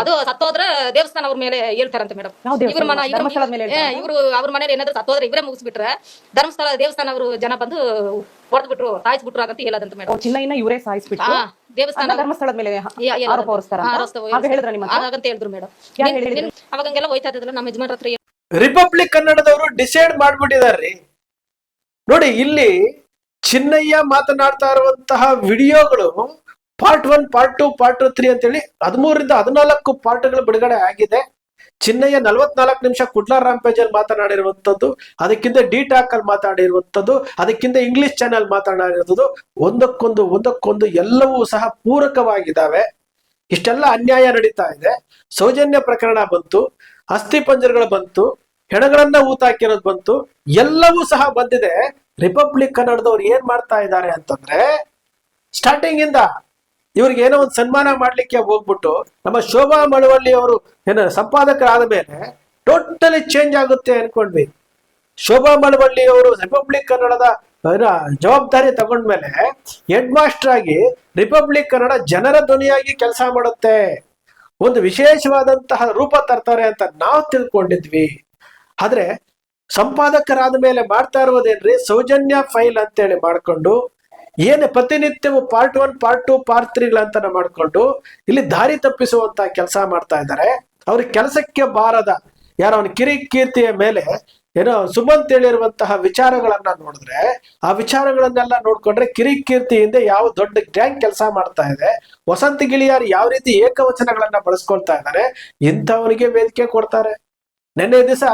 ಅದು ಸತ್ತೋದ್ರ ದೇವಸ್ಥಾನ ಅವ್ರ ಮೇಲೆ ಹೇಳ್ತಾರಂತೆ ಮೇಡಮ್? ಇವ್ರ ಮನ ಇವ್ರು ಮೇಲೆ ಇವ್ರು ಇವರು ಅವ್ರ ಮನೇಲಿ ಏನಾದ್ರು ಸತ್ತೋದ್ರೆ ಇವರೇ ಮುಗಿಸ್ಬಿಟ್ರೆ ಧರ್ಮಸ್ಥಳ ದೇವಸ್ಥಾನ ಅವರು ಜನ ಬಂದು ಹೊಡೆದ್ಬಿಟ್ರು ಸಾಯಿಸ್ಬಿಟ್ರು ಅಂತ ಹೇಳದಂತೆ ಮೇಡಮ್. ಮೇಡಮ್ ಚಿನ್ನಯ್ಯನ ಇವರೇ ಸಾಯಿಸ್ಬಿಟ್ರು? ದೇವಸ್ಥಾನ ಧರ್ಮಸ್ಥಳದ ಮೇಲೆ ಆರೋಪ ಹೊರಿಸ್ತಾರ? ಹಾಗಂತ ಹೇಳಿದ್ರು ಮೇಡಮ್? ಅವಾಗಂಗೆಲ್ಲ ಹೋಯ್ತಾ ಇದ್ರು ನಮ್ಮ ಯಜಮಾನ್ ಹತ್ರ ರಿಪಬ್ಲಿಕ್ ಕನ್ನಡದವರು ಡಿಸೈಡ್ ಮಾಡ್ಬಿಟ್ಟಿದಾರ್ರಿ. ನೋಡಿ ಇಲ್ಲಿ ಚಿನ್ನಯ್ಯ ಮಾತನಾಡ್ತಾ ಇರುವಂತಹ ವಿಡಿಯೋಗಳು part one part two part three ಅಂತೇಳಿ ಹದಿಮೂರರಿಂದ ಹದಿನಾಲ್ಕು ಪಾರ್ಟ್ಗಳು ಬಿಡುಗಡೆ ಆಗಿದೆ. ಚಿನ್ನಯ್ಯ ನಲವತ್ನಾಲ್ಕು ನಿಮಿಷ ಕುಡ್ಲಾ ರಾಂಪೇಜ್ ಅಲ್ಲಿ ಮಾತನಾಡಿರುವಂತದ್ದು, ಅದಕ್ಕಿಂತ ಡಿ ಟಾಕ್ ಅಲ್ಲಿ ಮಾತಾಡಿರುವಂತದ್ದು ಅದಕ್ಕಿಂತ ಇಂಗ್ಲಿಷ್ ಚಾನೆಲ್ ಮಾತನಾಡಿರುವುದು ಒಂದಕ್ಕೊಂದು ಒಂದಕ್ಕೊಂದು ಎಲ್ಲವೂ ಸಹ ಪೂರಕವಾಗಿದ್ದಾವೆ. ಇಷ್ಟೆಲ್ಲ ಅನ್ಯಾಯ ನಡೀತಾ ಇದೆ. ಸೌಜನ್ಯ ಪ್ರಕರಣ ಬಂತು, ಅಸ್ಥಿ ಪಂಜರಗಳು ಬಂತು, ಹೆಣಗಳನ್ನ ಊತಾಕಿರೋದು ಬಂತು, ಎಲ್ಲವೂ ಸಹ ಬಂದಿದೆ. ರಿಪಬ್ಲಿಕ್ ಕನ್ನಡದವ್ರು ಏನ್ ಮಾಡ್ತಾ ಇದ್ದಾರೆ ಅಂತಂದ್ರೆ ಸ್ಟಾರ್ಟಿಂಗ್ ಇಂದ ಇವ್ರಿಗೆ ಏನೋ ಒಂದು ಸನ್ಮಾನ ಮಾಡ್ಲಿಕ್ಕೆ ಹೋಗ್ಬಿಟ್ಟು ನಮ್ಮ ಶೋಭಾ ಮಳವಳ್ಳಿ ಅವರು ಏನೋ ಸಂಪಾದಕರಾದ ಮೇಲೆ ಟೋಟಲಿ ಚೇಂಜ್ ಆಗುತ್ತೆ ಅನ್ಕೊಂಡ್ವಿ. ಶೋಭಾ ಮಳವಳ್ಳಿ ಅವರು ರಿಪಬ್ಲಿಕ್ ಕನ್ನಡದ ಜವಾಬ್ದಾರಿ ತಗೊಂಡ್ಮೇಲೆ ಹೆಡ್ ಮಾಸ್ಟರ್ ಆಗಿ ರಿಪಬ್ಲಿಕ್ ಕನ್ನಡ ಜನರ ಧ್ವನಿಯಾಗಿ ಕೆಲಸ ಮಾಡುತ್ತೆ. ಒಂದು ವಿಶೇಷವಾದಂತಹ ರೂಪ ತರ್ತಾರೆ ಅಂತ ನಾವು ತಿಳ್ಕೊಂಡಿದ್ವಿ. ಆದ್ರೆ ಸಂಪಾದಕರಾದ ಮೇಲೆ ಮಾಡ್ತಾ ಇರೋದೇನ್ರಿ? ಸೌಜನ್ಯ ಫೈಲ್ ಅಂತೇಳಿ ಮಾಡ್ಕೊಂಡು ಏನು ಪ್ರತಿನಿತ್ಯವೂ part one part two part ತ್ರೀಗಳಂತ ಮಾಡ್ಕೊಂಡು ಇಲ್ಲಿ ದಾರಿ ತಪ್ಪಿಸುವಂತ ಕೆಲಸ ಮಾಡ್ತಾ ಇದ್ದಾರೆ. ಅವ್ರ ಕೆಲಸಕ್ಕೆ ಬಾರದ ಯಾರ ಅವನ ಕಿರಿ ಕೀರ್ತಿಯ ಮೇಲೆ ಏನೋ ಸುಮಂತ್ ಹೇಳಿರುವಂತಹ ವಿಚಾರಗಳನ್ನ ನೋಡಿದ್ರೆ, ಆ ವಿಚಾರಗಳನ್ನೆಲ್ಲ ನೋಡ್ಕೊಂಡ್ರೆ ಕಿರಿಕೀರ್ತಿಯಿಂದ ಯಾವ ದೊಡ್ಡ ಗ್ಯಾಂಗ್ ಕೆಲಸ ಮಾಡ್ತಾ ಇದೆ. ವಸಂತ ಗಿಳಿಯಾರ್ ಯಾವ ರೀತಿ ಏಕವಚನಗಳನ್ನ ಬಳಸ್ಕೊಳ್ತಾ ಇದ್ದಾರೆ, ಇಂಥವನಿಗೆ ವೇದಿಕೆ ಕೊಡ್ತಾರೆ. ನಿನ್ನೆ ದಿವಸ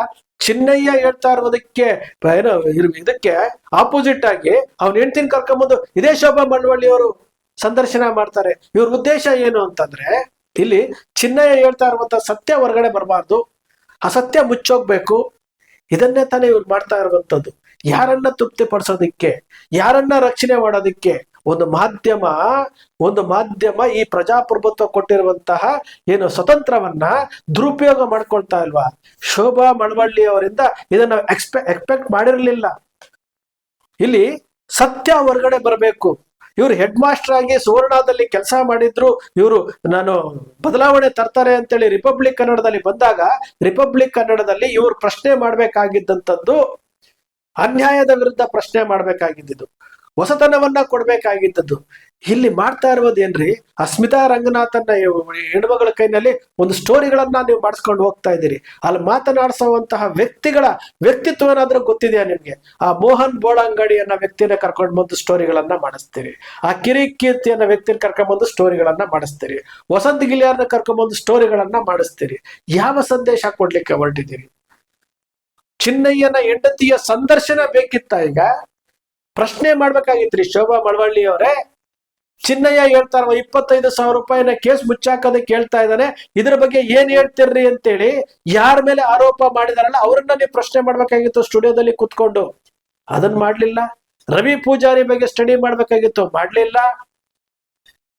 ಚಿನ್ನಯ್ಯ ಹೇಳ್ತಾ ಇರೋದಕ್ಕೆ ಏನೋ ಇದಕ್ಕೆ ಆಪೋಸಿಟ್ ಆಗಿ ಅವ್ನ ಹೆಂಡ್ತಿನ ಕರ್ಕೊಂಬಂದು ಇದೇ ಶೋಭಾ ಅವರು ಸಂದರ್ಶನ ಮಾಡ್ತಾರೆ. ಇವ್ರ ಉದ್ದೇಶ ಏನು ಅಂತಂದ್ರೆ, ಇಲ್ಲಿ ಚಿನ್ನಯ್ಯ ಹೇಳ್ತಾ ಇರುವಂತ ಸತ್ಯ ಹೊರಗಡೆ ಬರಬಾರ್ದು, ಅಸತ್ಯ ಮುಚ್ಚೋಗ್ಬೇಕು, ಇದನ್ನೇ ತಾನೇ ಇವ್ರು ಮಾಡ್ತಾ ಇರುವಂತದ್ದು ಯಾರನ್ನ ತೃಪ್ತಿ ಪಡಿಸೋದಿಕ್ಕೆ ಯಾರನ್ನ ರಕ್ಷಣೆ ಮಾಡೋದಿಕ್ಕೆ ಒಂದು ಮಾಧ್ಯಮ ಒಂದು ಮಾಧ್ಯಮ ಈ ಪ್ರಜಾಪ್ರಭುತ್ವ ಕೊಟ್ಟಿರುವಂತಹ ಏನು ಸ್ವತಂತ್ರವನ್ನ ದುರುಪಯೋಗ ಮಾಡ್ಕೊಳ್ತಾ ಇಲ್ವಾ? ಶೋಭಾ ಮಳವಳ್ಳಿ ಅವರಿಂದ ಇದನ್ನ ಎಕ್ಸ್ಪೆ ಎಕ್ಸ್ಪೆಕ್ಟ್ ಮಾಡಿರಲಿಲ್ಲ. ಇಲ್ಲಿ ಸತ್ಯ ಹೊರಗಡೆ ಬರಬೇಕು. ಇವರು ಹೆಡ್ ಮಾಸ್ಟರ್ ಆಗಿ ಸುವರ್ಣದಲ್ಲಿ ಕೆಲಸ ಮಾಡಿದ್ರು, ಇವರು ನಾನು ಬದಲಾವಣೆ ತರ್ತಾರೆ ಅಂತೇಳಿ ರಿಪಬ್ಲಿಕ್ ಕನ್ನಡದಲ್ಲಿ ಬಂದಾಗ ರಿಪಬ್ಲಿಕ್ ಕನ್ನಡದಲ್ಲಿ ಇವರು ಪ್ರಶ್ನೆ ಮಾಡ್ಬೇಕಾಗಿದ್ದಂಥದ್ದು ಅನ್ಯಾಯದ ವಿರುದ್ಧ ಪ್ರಶ್ನೆ ಮಾಡ್ಬೇಕಾಗಿದ್ದು ಹೊಸತನವನ್ನ ಕೊಡ್ಬೇಕಾಗಿದ್ದದ್ದು. ಇಲ್ಲಿ ಮಾಡ್ತಾ ಇರೋದೇನ್ರಿ ಅಸ್ಮಿತಾ ರಂಗನಾಥನ್ನ ಹೆಣ್ಮಗಳ ಕೈನಲ್ಲಿ ಒಂದು ಸ್ಟೋರಿಗಳನ್ನ ನೀವು ಮಾಡಿಸ್ಕೊಂಡು ಹೋಗ್ತಾ ಇದ್ದೀರಿ. ಅಲ್ಲಿ ಮಾತನಾಡಿಸುವಂತಹ ವ್ಯಕ್ತಿಗಳ ವ್ಯಕ್ತಿತ್ವ ಏನಾದ್ರೂ ಗೊತ್ತಿದೆಯಾ ನಿಮ್ಗೆ? ಆ ಮೋಹನ್ ಬೋಳಂಗಡಿ ಅನ್ನೋ ವ್ಯಕ್ತಿನ ಕರ್ಕೊಂಡು ಬಂದು ಸ್ಟೋರಿಗಳನ್ನ ಮಾಡಿಸ್ತೀರಿ. ಆ ಕಿರಿ ಕೀರ್ತಿ ಅನ್ನೋ ವ್ಯಕ್ತಿನ ಕರ್ಕೊಂಡ್ಬಂದು ಸ್ಟೋರಿಗಳನ್ನ ಮಾಡಿಸ್ತೀರಿ. ವಸಂತ ಗಿಲಿಯಾರ್ನ ಕರ್ಕೊಂಡ್ ಬಂದು ಸ್ಟೋರಿಗಳನ್ನ ಮಾಡಿಸ್ತೀರಿ. ಯಾವ ಸಂದೇಶ ಕೊಡ್ಲಿಕ್ಕೆ ಹೊರಟಿದ್ದೀರಿ? ಚಿನ್ನಯ್ಯನ ಹೆಂಡತಿಯ ಸಂದರ್ಶನ ಬೇಕಿತ್ತ ಈಗ? ಪ್ರಶ್ನೆ ಮಾಡ್ಬೇಕಾಗಿತ್ರಿ ಶೋಭಾ ಮಳವಳ್ಳಿ ಅವರೇ. ಚಿನ್ನಯ್ಯ ಹೇಳ್ತಾರ ಇಪ್ಪತ್ತೈದು ಸಾವಿರ ರೂಪಾಯಿನ ಕೇಸ್ ಮುಚ್ಚಾಕೋದಕ್ಕೆ ಹೇಳ್ತಾ ಇದ್ದಾನೆ. ಇದ್ರ ಬಗ್ಗೆ ಏನ್ ಹೇಳ್ತಿರ್ರಿ ಅಂತೇಳಿ ಯಾರ ಮೇಲೆ ಆರೋಪ ಮಾಡಿದಾರಲ್ಲ ಅವರನ್ನ ನೀವು ಪ್ರಶ್ನೆ ಮಾಡ್ಬೇಕಾಗಿತ್ತು ಸ್ಟುಡಿಯೋದಲ್ಲಿ ಕುತ್ಕೊಂಡು. ಅದನ್ನ ಮಾಡ್ಲಿಲ್ಲ. ರವಿ ಪೂಜಾರಿ ಬಗ್ಗೆ ಸ್ಟಡಿ ಮಾಡ್ಬೇಕಾಗಿತ್ತು. ಮಾಡ್ಲಿಲ್ಲ.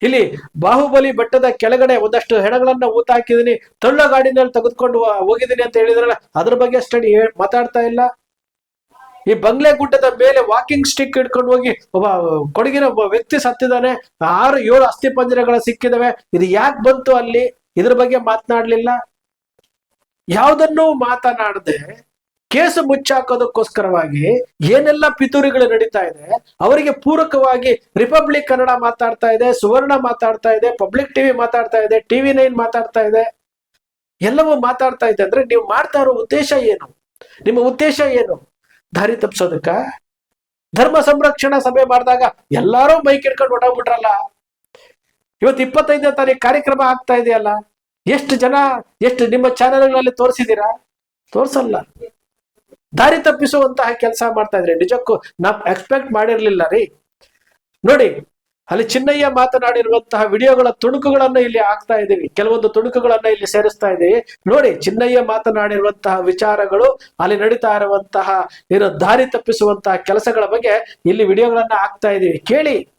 ಇಲ್ಲಿ ಬಾಹುಬಲಿ ಬೆಟ್ಟದ ಕೆಳಗಡೆ ಒಂದಷ್ಟು ಹೆಣಗಳನ್ನ ಊತ ಹಾಕಿದೀನಿ. ತಳ್ಳ ಗಾಡಿನಲ್ಲಿ ತೆಗೆದುಕೊಂಡು ಹೋಗಿದ್ದೀನಿ ಅಂತ ಹೇಳಿದ್ರಲ್ಲ, ಅದ್ರ ಬಗ್ಗೆ ಸ್ಟಡಿ ಮಾತಾಡ್ತಾ ಇಲ್ಲ. ಈ ಬಂಗ್ಲೆ ಗುಡ್ಡದ ಮೇಲೆ ವಾಕಿಂಗ್ ಸ್ಟಿಕ್ ಹಿಡ್ಕೊಂಡು ಹೋಗಿ ಒಬ್ಬ ಕೊಡಗಿನ ಒಬ್ಬ ವ್ಯಕ್ತಿ ಸತ್ತಿದ್ದಾನೆ. ಆರು ಏಳು ಅಸ್ಥಿ ಪಂಜರಗಳು ಸಿಕ್ಕಿದವೆ. ಇದು ಯಾಕೆ ಬಂತು ಅಲ್ಲಿ? ಇದ್ರ ಬಗ್ಗೆ ಮಾತನಾಡ್ಲಿಲ್ಲ. ಯಾವುದನ್ನೂ ಮಾತನಾಡದೆ ಕೇಸು ಮುಚ್ಚಾಕೋದಕ್ಕೋಸ್ಕರವಾಗಿ ಏನೆಲ್ಲ ಪಿತೂರಿಗಳು ನಡೀತಾ ಇದೆ, ಅವರಿಗೆ ಪೂರಕವಾಗಿ ರಿಪಬ್ಲಿಕ್ ಕನ್ನಡ ಮಾತಾಡ್ತಾ ಇದೆ, ಸುವರ್ಣ ಮಾತಾಡ್ತಾ ಇದೆ ಪಬ್ಲಿಕ್ ಟಿವಿ ಮಾತಾಡ್ತಾ ಇದೆ ಟಿವಿ ನೈನ್ ಮಾತಾಡ್ತಾ ಇದೆ. ಎಲ್ಲವೂ ಮಾತಾಡ್ತಾ ಇದೆ ಅಂದ್ರೆ ನೀವು ಮಾಡ್ತಾ ಇರೋ ಉದ್ದೇಶ ಏನು? ನಿಮ್ಮ ಉದ್ದೇಶ ಏನು? ದಾರಿ ತಪ್ಪಿಸೋದಕ್ಕ ಧರ್ಮ ಸಂರಕ್ಷಣಾ ಸಭೆ ಮಾಡಿದಾಗ ಎಲ್ಲಾರು ಮೈಕ್ ಹಿಡ್ಕೊಂಡು ಹೊಟ್ಟೋಗ್ಬಿಟ್ರಲ್ಲ ಇವತ್ತು ಇಪ್ಪತ್ತೈದನೇ ತಾರೀಕು ಕಾರ್ಯಕ್ರಮ ಆಗ್ತಾ ಇದೆಯಲ್ಲ? ಎಷ್ಟು ಜನ, ಎಷ್ಟು ನಿಮ್ಮ ಚಾನೆಲ್ಗಳಲ್ಲಿ ತೋರಿಸಿದೀರಾ? ತೋರಿಸಲ್ಲ. ದಾರಿ ತಪ್ಪಿಸುವಂತಹ ಕೆಲಸ ಮಾಡ್ತಾ ಇದ್ರಿ. ನಿಜಕ್ಕೂ ನಾವು ಎಕ್ಸ್ಪೆಕ್ಟ್ ಮಾಡಿರ್ಲಿಲ್ಲ ರೀ. ನೋಡಿ ಅಲ್ಲಿ ಚಿನ್ನಯ್ಯ ಮಾತನಾಡಿರುವಂತಹ ವಿಡಿಯೋಗಳ ತುಣುಕುಗಳನ್ನ ಇಲ್ಲಿ ಹಾಕ್ತಾ ಇದ್ದೀವಿ. ಕೆಲವೊಂದು ತುಣುಕುಗಳನ್ನ ಇಲ್ಲಿ ಸೇರಿಸ್ತಾ ಇದ್ದೀವಿ. ನೋಡಿ, ಚಿನ್ನಯ್ಯ ಮಾತನಾಡಿರುವಂತಹ ವಿಚಾರಗಳು, ಅಲ್ಲಿ ನಡೀತಾ ಇರುವಂತಹ ಏನು ದಾರಿ ತಪ್ಪಿಸುವಂತಹ ಕೆಲಸಗಳ ಬಗ್ಗೆ ಇಲ್ಲಿ ವಿಡಿಯೋಗಳನ್ನ ಹಾಕ್ತಾ ಇದ್ದೀವಿ. ಕೇಳಿ.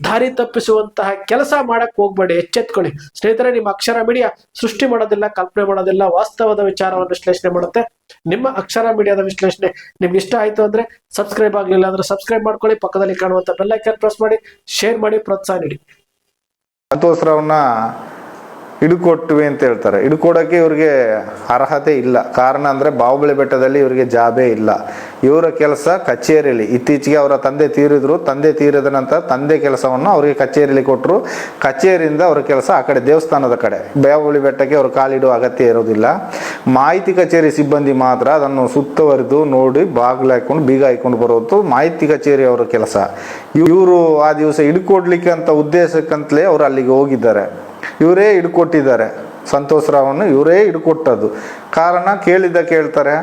ದಾರಿ ತಪ್ಪಿಸುವಂತಹ ಕೆಲಸ ಮಾಡಕ್ ಹೋಗ್ಬೇಡಿ, ಎಚ್ಚೆತ್ಕೊಳ್ಳಿ. ಸ್ನೇಹಿತರೆ, ನಿಮ್ಮ ಅಕ್ಷರ ಮೀಡಿಯಾ ಸೃಷ್ಟಿ ಮಾಡೋದಿಲ್ಲ, ಕಲ್ಪನೆ ಮಾಡೋದಿಲ್ಲ, ವಾಸ್ತವದ ವಿಚಾರವನ್ನು ವಿಶ್ಲೇಷಣೆ ಮಾಡುತ್ತೆ. ನಿಮ್ಮ ಅಕ್ಷರ ಮೀಡಿಯಾದ ವಿಶ್ಲೇಷಣೆ ನಿಮ್ಗೆ ಇಷ್ಟ ಆಯ್ತು ಅಂದ್ರೆ ಸಬ್ಸ್ಕ್ರೈಬ್ ಆಗಲಿಲ್ಲ ಅಂದ್ರೆ ಸಬ್ಸ್ಕ್ರೈಬ್ ಮಾಡ್ಕೊಳ್ಳಿ, ಪಕ್ಕದಲ್ಲಿ ಕಾಣುವಂತ ಬೆಲ್ಲೈಕನ್ ಪ್ರೆಸ್ ಮಾಡಿ, ಶೇರ್ ಮಾಡಿ, ಪ್ರೋತ್ಸಾಹ ನೀಡಿ. ಸಂತೋಷ್ ಹಿಡ್ಕೊಟ್ವಿ ಅಂತ ಹೇಳ್ತಾರೆ. ಹಿಡ್ಕೊಡೋಕ್ಕೆ ಇವ್ರಿಗೆ ಅರ್ಹತೆ ಇಲ್ಲ. ಕಾರಣ ಅಂದರೆ ಬಾಹುಬಲಿ ಬೆಟ್ಟದಲ್ಲಿ ಇವರಿಗೆ ಜಾಬೇ ಇಲ್ಲ. ಇವರ ಕೆಲಸ ಕಚೇರಿಯಲ್ಲಿ ಇತ್ತೀಚೆಗೆ ಅವರ ತಂದೆ ತೀರಿದ್ರು. ತಂದೆ ತೀರಿದ ನಂತರ ತಂದೆ ಕೆಲಸವನ್ನು ಅವರಿಗೆ ಕಚೇರಿಯಲ್ಲಿ ಕೊಟ್ಟರು ಕಚೇರಿಯಿಂದ ಅವರ ಕೆಲಸ ಆ ಕಡೆ ದೇವಸ್ಥಾನದ ಕಡೆ. ಬಾಹುಬಲಿ ಬೆಟ್ಟಕ್ಕೆ ಅವರು ಕಾಲಿಡುವ ಅಗತ್ಯ ಇರೋದಿಲ್ಲ ಮಾಹಿತಿ ಕಚೇರಿ ಸಿಬ್ಬಂದಿ ಮಾತ್ರ ಅದನ್ನು ಸುತ್ತವರೆದು ನೋಡಿ ಬಾಗಿಲು ಹಾಕೊಂಡು ಬೀಗ ಹಾಕೊಂಡು ಬರೋದು ಮಾಹಿತಿ ಕಚೇರಿ ಅವರ ಕೆಲಸ. ಇವರು ಆ ದಿವಸ ಹಿಡ್ಕೊಡ್ಲಿಕ್ಕೆ ಅಂತ ಉದ್ದೇಶಕ್ಕಂತಲೇ ಅವರು ಅಲ್ಲಿಗೆ ಹೋಗಿದ್ದಾರೆ. ಇವರೇ ಹಿಡ್ಕೊಟ್ಟಿದ್ದಾರೆ. ಸಂತೋಷ್ ರಾವನ್ನು ಇವರೇ ಹಿಡ್ಕೊಟ್ಟದ್ದು. ಕಾರಣ ಕೇಳಿದ ಕೇಳ್ತಾರೆ,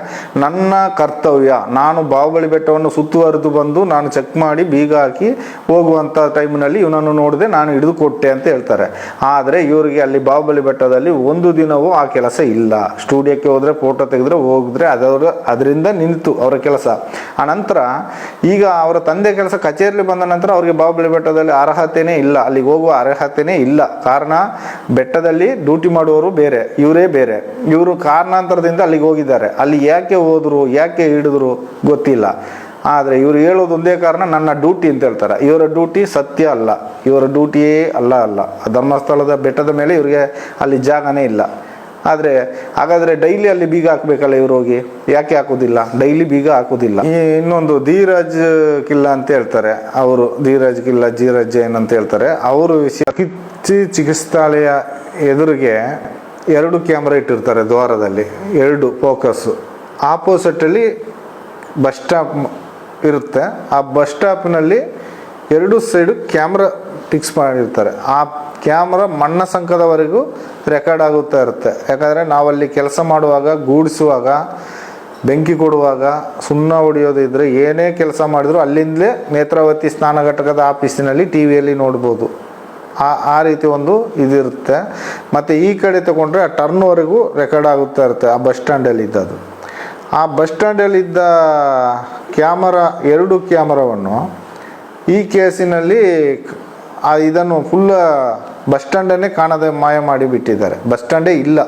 ನನ್ನ ಕರ್ತವ್ಯ, ನಾನು ಬಾಹುಬಲಿ ಬೆಟ್ಟವನ್ನು ಸುತ್ತುವರೆದು ಬಂದು ನಾನು ಚೆಕ್ ಮಾಡಿ ಬೀಗ ಹಾಕಿ ಹೋಗುವಂಥ ಟೈಮ್ನಲ್ಲಿ ಇವನನ್ನು ನೋಡಿದೆ ನಾನು ಹಿಡಿದುಕೊಟ್ಟೆ ಅಂತ ಹೇಳ್ತಾರೆ. ಆದರೆ ಇವರಿಗೆ ಅಲ್ಲಿ ಬಾಹುಬಲಿ ಬೆಟ್ಟದಲ್ಲಿ ಒಂದು ದಿನವೂ ಆ ಕೆಲಸ ಇಲ್ಲ. ಸ್ಟುಡಿಯೋಕ್ಕೆ ಹೋದರೆ ಫೋಟೋ ತೆಗೆದ್ರೆ ಹೋಗಿದ್ರೆ ಅದರ ಅದರಿಂದ ನಿಂತು ಅವರ ಕೆಲಸ. ಆ ನಂತರ ಈಗ ಅವರ ತಂದೆ ಕೆಲಸ ಕಚೇರಿಲಿ ಬಂದ ನಂತರ ಅವರಿಗೆ ಬಾಹುಬಲಿ ಬೆಟ್ಟದಲ್ಲಿ ಅರ್ಹತೆನೇ ಇಲ್ಲ, ಅಲ್ಲಿಗೆ ಹೋಗುವ ಅರ್ಹತೆನೇ ಇಲ್ಲ. ಕಾರಣ ಬೆಟ್ಟದಲ್ಲಿ ಡ್ಯೂಟಿ ಮಾಡುವವರು ಬೇರೆ, ಇವರೇ ಬೇರೆ. ಇವರು ಕಾರಣಾಂತರದಿಂದ ಅಲ್ಲಿಗೆ ಹೋಗಿದ್ದಾರೆ. ಅಲ್ಲಿ ಯಾಕೆ ಹೋದ್ರು, ಯಾಕೆ ಹಿಡಿದ್ರು ಗೊತ್ತಿಲ್ಲ. ಆದರೆ ಇವರು ಹೇಳೋದು ಒಂದೇ ಕಾರಣ, ನನ್ನ ಡ್ಯೂಟಿ ಅಂತ ಹೇಳ್ತಾರೆ. ಇವರ ಡ್ಯೂಟಿ ಸತ್ಯ ಅಲ್ಲ. ಇವರ ಡ್ಯೂಟಿಯೇ ಅಲ್ಲ ಅಲ್ಲ. ಧರ್ಮಸ್ಥಳದ ಬೆಟ್ಟದ ಮೇಲೆ ಇವರಿಗೆ ಅಲ್ಲಿ ಜಾಗನೇ ಇಲ್ಲ. ಆದರೆ ಹಾಗಾದರೆ ಡೈಲಿ ಅಲ್ಲಿ ಬೀಗ ಹಾಕ್ಬೇಕಲ್ಲ ಇವ್ರು ಹೋಗಿ? ಯಾಕೆ ಹಾಕೋದಿಲ್ಲ? ಡೈಲಿ ಬೀಗ ಹಾಕೋದಿಲ್ಲ. ಇನ್ನೊಂದು ಧೀರಜ್ ಕಿಲ್ಲ ಅಂತ ಹೇಳ್ತಾರೆ. ಅವರು ಧೀರಜ್ ಕಿಲ್ಲ ಜೀರಾಜ್ ಜೈನ್ ಅಂತ ಹೇಳ್ತಾರೆ. ಅವರು ಕಿಚ್ಚಿ ಚಿಕಿತ್ಸಾಲಯ ಎದುರಿಗೆ ಎರಡು ಕ್ಯಾಮ್ರಾ ಇಟ್ಟಿರ್ತಾರೆ ದ್ವಾರದಲ್ಲಿ, ಎರಡು ಫೋಕಸ್. ಆಪೋಸಿಟಲ್ಲಿ ಬಸ್ ಸ್ಟಾಪ್ ಇರುತ್ತೆ. ಆ ಬಸ್ ಸ್ಟಾಪ್ನಲ್ಲಿ ಎರಡು ಸೈಡು ಕ್ಯಾಮ್ರಾ ಫಿಕ್ಸ್ ಮಾಡಿರ್ತಾರೆ. ಆ ಕ್ಯಾಮ್ರಾ ಮಣ್ಣ ಸಂಕದವರೆಗೂ ರೆಕಾರ್ಡ್ ಆಗುತ್ತಾ ಇರುತ್ತೆ. ಯಾಕಂದರೆ ನಾವಲ್ಲಿ ಕೆಲಸ ಮಾಡುವಾಗ, ಗೂಡಿಸುವಾಗ, ಬೆಂಕಿ ಕೊಡುವಾಗ, ಸುಣ್ಣ ಹೊಡೆಯೋದಿದ್ರೆ ಏನೇ ಕೆಲಸ ಮಾಡಿದ್ರು ಅಲ್ಲಿಂದಲೇ ನೇತ್ರಾವತಿ ಸ್ನಾನ ಘಟಕದ ಆಫೀಸಿನಲ್ಲಿ ಟಿ ವಿಯಲ್ಲಿ ನೋಡ್ಬೋದು. ಆ ಆ ರೀತಿ ಒಂದು ಇದಿರುತ್ತೆ. ಮತ್ತು ಈ ಕಡೆ ತಗೊಂಡ್ರೆ ಆ ಟರ್ನ್ವರೆಗೂ ರೆಕಾರ್ಡ್ ಆಗುತ್ತಾ ಇರುತ್ತೆ ಆ ಬಸ್ ಸ್ಟ್ಯಾಂಡಲ್ಲಿ ಇದ್ದದ್ದು. ಆ ಬಸ್ ಸ್ಟ್ಯಾಂಡಲ್ಲಿದ್ದ ಕ್ಯಾಮರಾ, ಎರಡು ಕ್ಯಾಮರಾವನ್ನು ಈ ಕೇಸಿನಲ್ಲಿ ಆ ಇದನ್ನು ಫುಲ್ ಬಸ್ ಸ್ಟ್ಯಾಂಡನ್ನೇ ಕಾಣದೆ ಮಾಯ ಮಾಡಿಬಿಟ್ಟಿದ್ದಾರೆ ಬಸ್ ಸ್ಟ್ಯಾಂಡೇ ಇಲ್ಲ.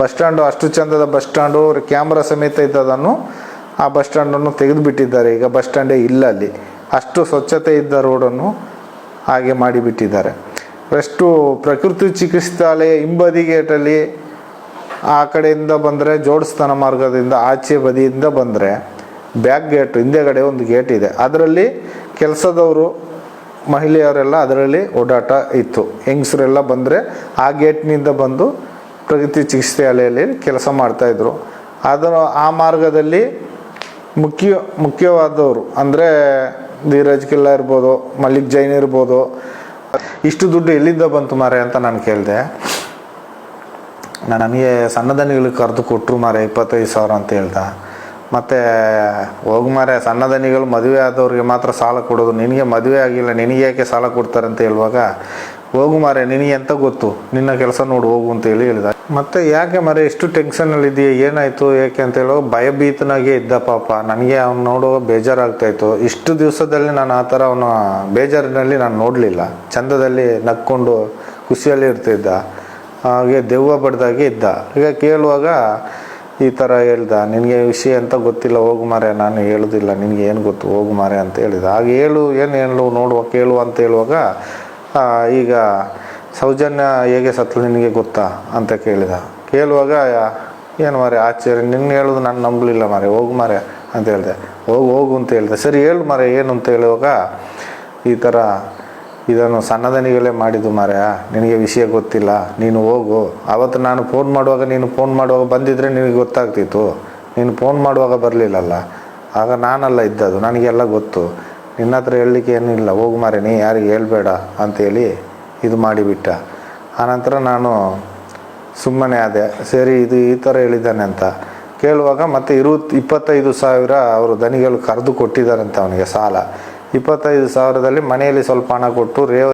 ಬಸ್ ಸ್ಟ್ಯಾಂಡು ಅಷ್ಟು ಚಂದದ ಬಸ್ ಸ್ಟ್ಯಾಂಡು ಕ್ಯಾಮ್ರಾ ಸಮೇತ ಇದ್ದದನ್ನು ಆ ಬಸ್ ಸ್ಟ್ಯಾಂಡನ್ನು ತೆಗೆದು ಬಿಟ್ಟಿದ್ದಾರೆ ಈಗ ಬಸ್ ಸ್ಟ್ಯಾಂಡೇ ಇಲ್ಲ ಅಲ್ಲಿ. ಅಷ್ಟು ಸ್ವಚ್ಛತೆ ಇದ್ದ ರೋಡನ್ನು ಹಾಗೆ ಮಾಡಿಬಿಟ್ಟಿದ್ದಾರೆ ಅಷ್ಟು ಪ್ರಕೃತಿ ಚಿಕಿತ್ಸಾಲಯ ಹಿಂಬದಿ ಗೇಟಲ್ಲಿ ಆ ಕಡೆಯಿಂದ ಬಂದರೆ ಜೋಡಿಸ್ತಾನ ಮಾರ್ಗದಿಂದ ಆಚೆ ಬದಿಯಿಂದ ಬಂದರೆ ಬ್ಯಾಕ್ ಗೇಟ್ ಹಿಂದೆಗಡೆ ಒಂದು ಗೇಟ್ ಇದೆ. ಅದರಲ್ಲಿ ಕೆಲಸದವರು, ಮಹಿಳೆಯರೆಲ್ಲ ಅದರಲ್ಲಿ ಓಡಾಟ ಇತ್ತು. ಹೆಂಗಸರೆಲ್ಲ ಬಂದರೆ ಆ ಗೇಟ್ನಿಂದ ಬಂದು ಪ್ರಗತಿ ಚಿಕಿತ್ಸಾಲಯಲ್ಲಿ ಕೆಲಸ ಮಾಡ್ತಾಯಿದ್ರು ಅದನ್ನು ಆ ಮಾರ್ಗದಲ್ಲಿ ಮುಖ್ಯ, ಮುಖ್ಯವಾದವರು ಅಂದರೆ ಧೀರಜ್ ಕಿಲ್ಲ ಇರ್ಬೋದು, ಮಲ್ಲಿಕ್ ಜೈನ್ ಇರ್ಬೋದು ಇಷ್ಟು ದುಡ್ಡು ಎಲ್ಲಿಂದ ಬಂತು ಮಾರೆ ಅಂತ ನಾನು ಕೇಳಿದೆ. ನನಗೆ ಸಣ್ಣದನಿಗಳಿಗೆ ಕರೆದು ಕೊಟ್ಟರು ಮಾರೆ ಇಪ್ಪತ್ತೈದು ಸಾವಿರ ಅಂತ ಹೇಳ್ದ. ಮತ್ತು ಹೋಗಿ ಮಾರೆ ಸಣ್ಣದನಿಗಳು ಮದುವೆ ಆದವ್ರಿಗೆ ಮಾತ್ರ ಸಾಲ ಕೊಡೋದು. ನಿನಗೆ ಮದುವೆ ಆಗಿಲ್ಲ, ನಿನಗೆ ಯಾಕೆ ಸಾಲ ಕೊಡ್ತಾರೆ ಅಂತ ಹೇಳುವಾಗ ಹೋಗು ಮಾರೆ ನಿನಗೆ ಎಂತ ಗೊತ್ತು? ನಿನ್ನ ಕೆಲಸ ನೋಡು, ಹೋಗು ಅಂತ ಹೇಳಿ ಹೇಳಿದ. ಮತ್ತೆ ಯಾಕೆ ಮರೆ ಎಷ್ಟು ಟೆನ್ಷನಲ್ಲಿ ಇದೆಯಾ? ಏನಾಯಿತು? ಯಾಕೆ ಅಂತ ಹೇಳೋ ಭಯಭೀತನಾಗೆ ಇದ್ದ ಪಾಪ. ನನಗೆ ಅವ್ನು ನೋಡೋ ಬೇಜಾರಾಗ್ತಾಯಿತ್ತು. ಇಷ್ಟು ದಿವಸದಲ್ಲಿ ನಾನು ಆ ಥರ ಅವನ ಬೇಜಾರಿನಲ್ಲಿ ನಾನು ನೋಡಲಿಲ್ಲ. ಚಂದದಲ್ಲಿ ನಕ್ಕೊಂಡು ಖುಷಿಯಲ್ಲಿ ಇರ್ತಿದ್ದ. ಹಾಗೆ ದೆವ್ವ ಬಡ್ದಾಗೆ ಇದ್ದ. ಈಗ ಕೇಳುವಾಗ ಈ ಥರ ಹೇಳ್ದ. ನಿನಗೆ ವಿಷಯ ಅಂತ ಗೊತ್ತಿಲ್ಲ? ಹೋಗು ಮಾರೆ ನಾನು ಹೇಳೋದಿಲ್ಲ. ನಿನಗೆ ಏನು ಗೊತ್ತು? ಹೋಗು ಮಾರೆ ಅಂತ ಹೇಳಿದ. ಆಗ ಹೇಳು, ಏನು ಹೇಳು, ನೋಡುವ, ಕೇಳುವ ಅಂತ ಹೇಳುವಾಗ ಈಗ ಸೌಜನ್ಯ ಹೇಗೆ ಸತ್ಲು ನಿನಗೆ ಗೊತ್ತಾ ಅಂತ ಕೇಳಿದ. ಕೇಳುವಾಗ, ಏನು ಮಾರೆ ಆಶ್ಚರ್ಯ ನಿನ್ನ ಹೇಳೋದು ನಾನು ನಂಬಲಿಲ್ಲ ಮಾರೆ ಹೋಗು ಮಾರೆ ಅಂತ ಹೇಳಿದೆ. ಹೋಗು ಹೋಗು ಅಂತ ಹೇಳಿದೆ. ಸರಿ, ಹೇಳು ಮಾರೆ ಏನು ಅಂತ ಹೇಳುವಾಗ, ಈ ಥರ ಇದನ್ನು ಸಣ್ಣದನಿಗಳೇ ಮಾಡಿದ್ದು ಮಾರ್ಯ ನಿನಗೆ ವಿಷಯ ಗೊತ್ತಿಲ್ಲ, ನೀನು ಹೋಗು. ಅವತ್ತು ನಾನು ಫೋನ್ ಮಾಡುವಾಗ, ನೀನು ಫೋನ್ ಮಾಡುವಾಗ ಬಂದಿದ್ದರೆ ನಿನಗೆ ಗೊತ್ತಾಗ್ತಿತ್ತು. ನೀನು ಫೋನ್ ಮಾಡುವಾಗ ಬರಲಿಲ್ಲಲ್ಲ. ಆಗ ನಾನಲ್ಲ ಇದ್ದದು ನನಗೆಲ್ಲ ಗೊತ್ತು. ನಿನ್ನ ಹತ್ರ ಹೇಳಲಿಕ್ಕೆ ಏನಿಲ್ಲ ಹೋಗು ಮಾರಿ ನೀ ಯಾರಿಗೆ ಹೇಳಬೇಡ ಅಂತೇಳಿ ಇದು ಮಾಡಿಬಿಟ್ಟ. ಆನಂತರ ನಾನು ಸುಮ್ಮನೆ ಆದೆ. ಸರಿ, ಇದು ಈ ಥರ ಹೇಳಿದ್ದಾನೆ ಅಂತ. ಕೇಳುವಾಗ ಮತ್ತೆ ಇರು ಇಪ್ಪತ್ತೈದು ಸಾವಿರ ಅವರು ದನಿಗಳು ಕರೆದು ಕೊಟ್ಟಿದ್ದಾರಂತೆ ಅವನಿಗೆ ಸಾಲ. ಇಪ್ಪತ್ತೈದು ಸಾವಿರದಲ್ಲಿ ಮನೆಯಲ್ಲಿ ಸ್ವಲ್ಪ ಹಣ ಕೊಟ್ಟು ರೇವ